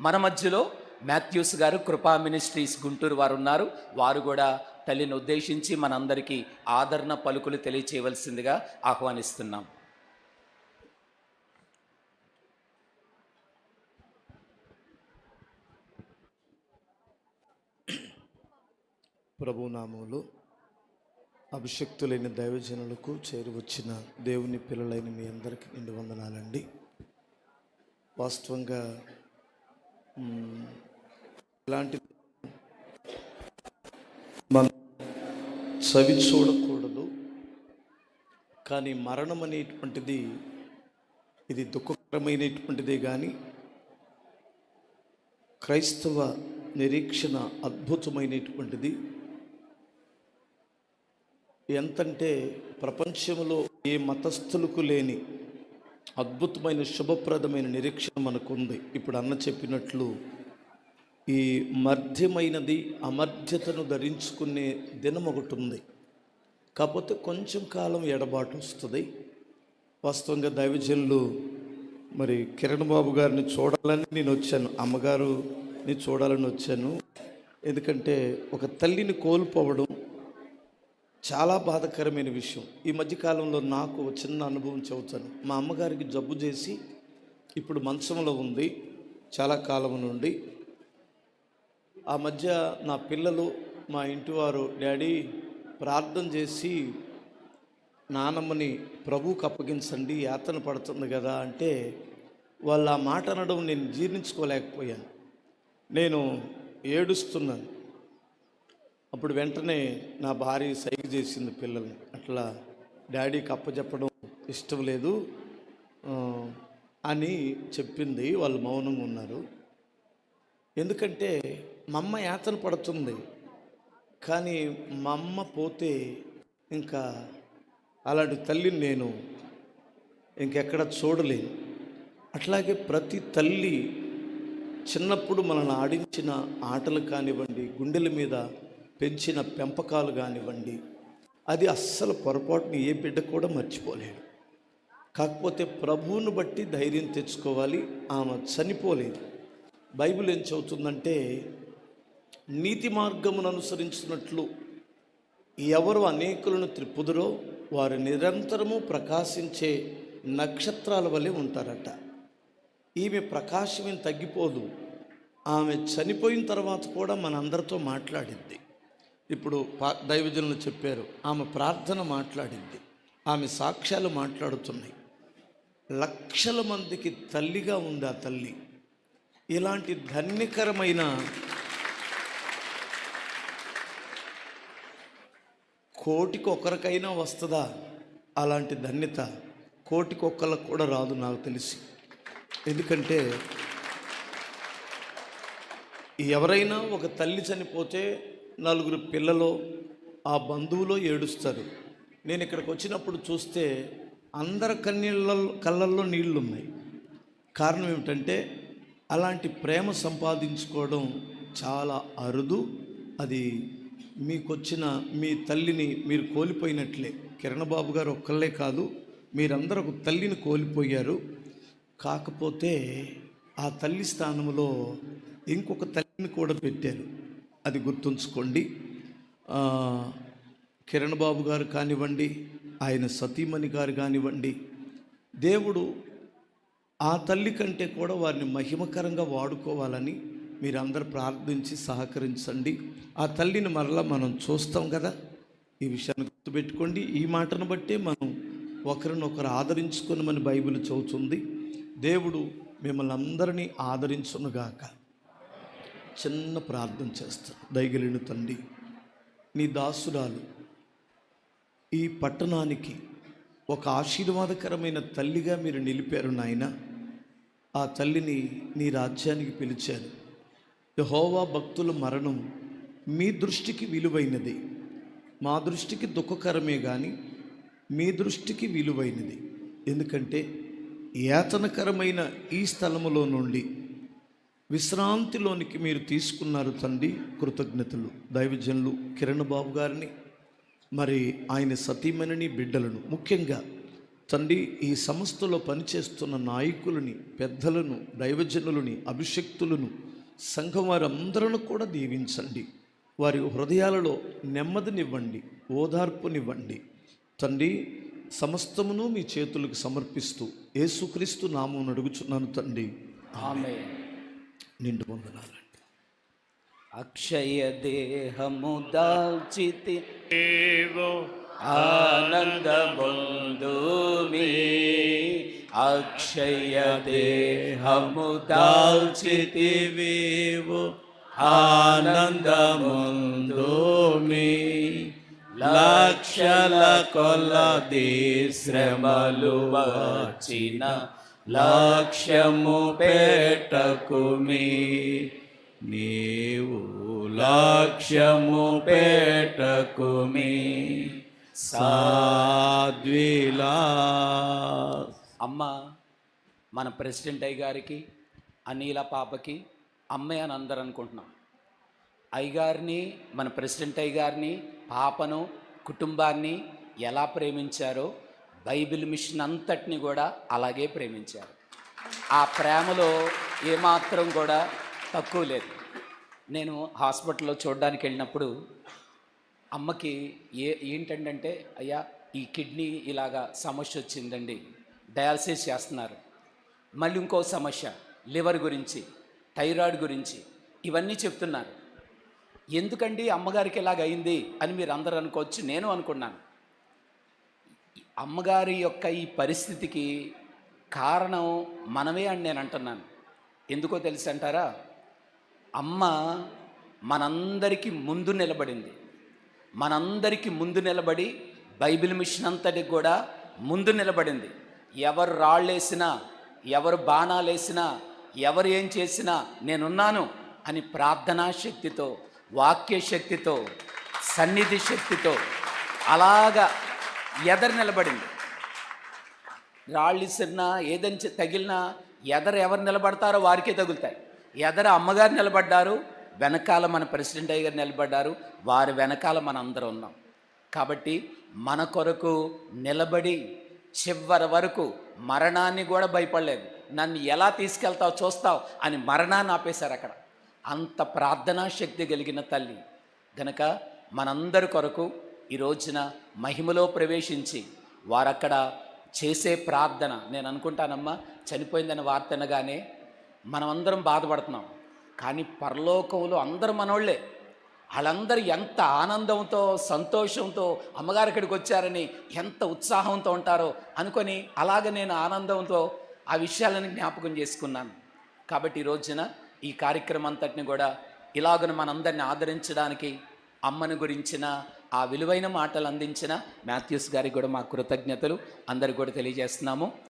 మన మధ్యలో మాథ్యూస్ గారు కృపా మినిస్ట్రీస్ గుంటూరు వారు ఉన్నారు. వారు కూడా తల్లిని ఉద్దేశించి మనందరికీ ఆదరణ పలుకులు తెలియచేయవలసిందిగా ఆహ్వానిస్తున్నాం. ప్రభునామములు అభిషక్తులైన దైవజనులకు చేరువచ్చిన దేవుని పిల్లలైన మీ అందరికీ నిండు వందనాలండి. వాస్తవంగా ఇలాంటి మనం చవి చూడకూడదు కానీ మరణం అనేటువంటిది ఇది దుఃఖకరమైనటువంటిదే కానీ క్రైస్తవ నిరీక్షణ అద్భుతమైనటువంటిది. ఎంతంటే ప్రపంచంలో ఏ మతస్థులకు లేని అద్భుతమైన శుభప్రదమైన నిరీక్షణ మనకుంది. ఇప్పుడు అన్న చెప్పినట్లు ఈ మధ్యమైనది అమర్ధ్యతను ధరించుకునే దినం ఒకటి ఉంది కాకపోతే కొంచెం కాలం ఎడబాటు వస్తుంది. వాస్తవంగా దైవజనులు మరి కిరణ్ బాబు గారిని చూడాలని నేను వచ్చాను. అమ్మగారుని చూడాలని వచ్చాను. ఎందుకంటే ఒక తల్లిని కోల్పోవడం చాలా బాధకరమైన విషయం. ఈ మధ్యకాలంలో నాకు చిన్న అనుభవం చెబుతాను. మా అమ్మగారికి జబ్బు చేసి ఇప్పుడు మంచంలో ఉంది. చాలా కాలం నుండి. ఆ మధ్య నా పిల్లలు మా ఇంటివారు డాడీ ప్రార్థన చేసి నానమ్మని ప్రభువుకు అప్పగించండి యాతన పడుతుంది కదా అంటే వాళ్ళు ఆ మాట అనడం నేను జీర్ణించుకోలేకపోయాను. నేను ఏడుస్తున్నాను. అప్పుడు వెంటనే నా భార్య సైగ చేసింది పిల్లల్ని. అట్లా డాడీకి అప్పచెప్పడం ఇష్టం లేదు. అని చెప్పింది. వాళ్ళు మౌనంగా ఉన్నారు. ఎందుకంటే మా అమ్మ యాతన పడుతుంది. కానీ మా అమ్మ పోతే ఇంకా అలాంటి తల్లిని నేను ఇంకెక్కడ చూడలేను. అట్లాగే ప్రతి తల్లి చిన్నప్పుడు మనల్ని ఆడించిన ఆటలు కానివ్వండి గుండెల మీద పెంచిన పెంపకాలు కానివ్వండి అది అస్సలు పొరపాటుని ఏ బిడ్డ కూడా మర్చిపోలేడు కాకపోతే ప్రభువును బట్టి ధైర్యం తెచ్చుకోవాలి ఆమె చనిపోలేదు. బైబిల్ ఏం చెబుతుందంటే నీతి మార్గమును అనుసరించినట్లు ఎవరు అనేకులను త్రిప్పుదురో వారు నిరంతరము ప్రకాశించే నక్షత్రాల వలె ఉంటారట. ఈమె ప్రకాశం తగ్గిపోదు. ఆమె చనిపోయిన తర్వాత కూడా మనందరితో మాట్లాడింది ఇప్పుడు పా దైవజనులు చెప్పారు ఆమె ప్రార్థన మాట్లాడింది ఆమె సాక్ష్యాలు మాట్లాడుతున్నాయి. లక్షల మందికి తల్లిగా ఉంది ఆ తల్లి. ఇలాంటి ధన్యకరమైన కోటికి ఒకరికైనా వస్తుందా? అలాంటి ధన్యత కోటికి ఒక్కరికి కూడా రాదు నాకు తెలిసి. ఎందుకంటే ఎవరైనా ఒక తల్లి చనిపోతే నలుగురు పిల్లలు ఆ బంధువులో ఏడుస్తారు. నేను ఇక్కడికి వచ్చినప్పుడు చూస్తే అందరి కన్నీళ్ళ కళ్ళల్లో నీళ్ళు ఉన్నాయి కారణం ఏమిటంటే అలాంటి ప్రేమ సంపాదించుకోవడం చాలా అరుదు. అది మీకొచ్చిన మీ తల్లిని మీరు కోల్పోయినట్లే. కిరణ్ బాబు గారు ఒక్కళ్ళే కాదు మీరందరూ ఒక తల్లిని కోల్పోయారు. కాకపోతే ఆ తల్లి స్థానంలో ఇంకొక తల్లిని కూడా పెట్టారు. అది గుర్తుంచుకోండి. కిరణ్ బాబు గారు కానివ్వండి ఆయన సతీమణి గారు కానివ్వండి దేవుడు ఆ తల్లి కంటే కూడా వారిని మహిమకరంగా వాడుకోవాలని మీరందరూ ప్రార్థించి సహకరించండి. ఆ తల్లిని మరలా మనం చూస్తాం కదా. ఈ విషయాన్ని గుర్తుపెట్టుకోండి. ఈ మాటను బట్టే మనం ఒకరినొకరు ఆదరించుకున్నామని బైబిల్ చదువుతుంది. దేవుడు మిమ్మల్ని అందరినీ ఆదరించునుగాక. చిన్న ప్రార్థన చేస్తాను దయగలిగిన తండ్రి నీ దాసురాలు ఈ పట్టణానికి ఒక ఆశీర్వాదకరమైన తల్లిగా మీరు నిలిపారు నాయన. ఆ తల్లిని నీ రాజ్యానికి పిలిచారు. యహోవా భక్తుల మరణం మీ దృష్టికి విలువైనది. మా దృష్టికి దుఃఖకరమే కానీ మీ దృష్టికి విలువైనది. ఎందుకంటే యాతనకరమైన ఈ స్థలములో నుండి విశ్రాంతిలోనికి మీరు తీసుకున్నారు తండ్రి కృతజ్ఞతలు. దైవజనులు కిరణ్ బాబు గారిని మరి ఆయన సతీమణిని బిడ్డలను. ముఖ్యంగా తండ్రి ఈ సంస్థలో పనిచేస్తున్న నాయకులని పెద్దలను దైవజనులని అభిషక్తులను సంఘం వారందరూ కూడా దీవించండి. వారి హృదయాలలో నెమ్మదినివ్వండి ఓదార్పునివ్వండి. తండ్రి సమస్తమును మీ చేతులకు సమర్పిస్తూ యేసుక్రీస్తు నామం అడుగుచున్నాను తండ్రి. ఆమె నిండు వందనాలండి అక్షయ దేహము దాల్చితి ఆనందముందు మీ అక్షయ దేహము దాల్చితివేవు ఆనందముందు మీ లక్షల కొలది శ్రమలు వచ్చిన లక్ష్యము పెట్టకుమి. నీవు లక్ష్యము పెట్టకుమి. సాద్విలా అమ్మ మన ప్రెసిడెంట్ అయ్య గారికి అనిల పాపకి అమ్మే అని అందరు అనుకుంటున్నాం. అయ్యగారిని మన ప్రెసిడెంట్ అయ్య గారిని పాపను కుటుంబాన్ని ఎలా ప్రేమించారో బైబిల్ మిషన్ అంతటిని కూడా అలాగే ప్రేమించారు. ఆ ప్రేమలో ఏమాత్రం కూడా తక్కువ లేదు. నేను హాస్పిటల్లో చూడడానికి వెళ్ళినప్పుడు అమ్మకి ఏ ఏంటంటే అయ్యా ఈ కిడ్నీ ఇలాగా సమస్య వచ్చిందండి డయాలసిస్ చేస్తున్నారు. మళ్ళీ ఇంకో సమస్య లివర్ గురించి థైరాయిడ్ గురించి ఇవన్నీ చెప్తున్నారు. ఎందుకండి అమ్మగారికి ఇలాగ అయింది అని మీరు అందరూ అనుకోవచ్చు నేను అనుకున్నాను. అమ్మగారి యొక్క ఈ పరిస్థితికి కారణం మనమే అని నేను అంటున్నాను. ఎందుకో తెలిసి అంటారా? అమ్మ మనందరికీ ముందు నిలబడింది. మనందరికీ ముందు నిలబడి బైబిల్ మిషన్ అంతటికి కూడా ముందు నిలబడింది. ఎవరు రాళ్ళేసినా ఎవరు బాణాలేసినా ఎవరు ఏం చేసినా నేనున్నాను అని ప్రార్థనా శక్తితో వాక్య శక్తితో సన్నిధి శక్తితో అలాగా ఎదరు నిలబడింది. రాళ్ళు ఇసిరినా ఏదని తగిలినా ఎదరు ఎవరు నిలబడతారో వారికే తగులుతాయి. ఎదరు అమ్మగారు నిలబడ్డారు వెనకాల మన ప్రెసిడెంట్ అయ్య గారు నిలబడ్డారు వారి వెనకాల మన అందరం ఉన్నాం. కాబట్టి మన కొరకు నిలబడి చివరి వరకు మరణాన్ని కూడా భయపడలేదు. నన్ను ఎలా తీసుకెళ్తావు చూస్తావు అని మరణాన్ని ఆపేశారు అక్కడ. అంత ప్రార్థనా శక్తి కలిగిన తల్లి. గనక మనందరి కొరకు ఈ రోజున మహిమలో ప్రవేశించి వారక్కడ చేసే ప్రార్థన నేను అనుకుంటానమ్మా చనిపోయిందని వార్త అనగానే మనమందరం బాధపడుతున్నాం. కానీ పరలోకంలో అందరూ మనోళ్ళే. వాళ్ళందరూ ఎంత ఆనందంతో సంతోషంతో అమ్మగారి ఇక్కడికి వచ్చారని ఎంత ఉత్సాహంతో ఉంటారో అనుకొని అలాగ నేను ఆనందంతో ఆ విషయాలను జ్ఞాపకం చేసుకున్నాను. కాబట్టి ఈ రోజున ఈ కార్యక్రమం అంతటిని కూడా ఇలాగను మనందరిని ఆదరించడానికి అమ్మను గురించిన ఆ విలువైన మాటలు అందించిన మాథ్యూస్ గారికి కూడా మా కృతజ్ఞతలు. అందరికి కూడా తెలియజేస్తున్నాము.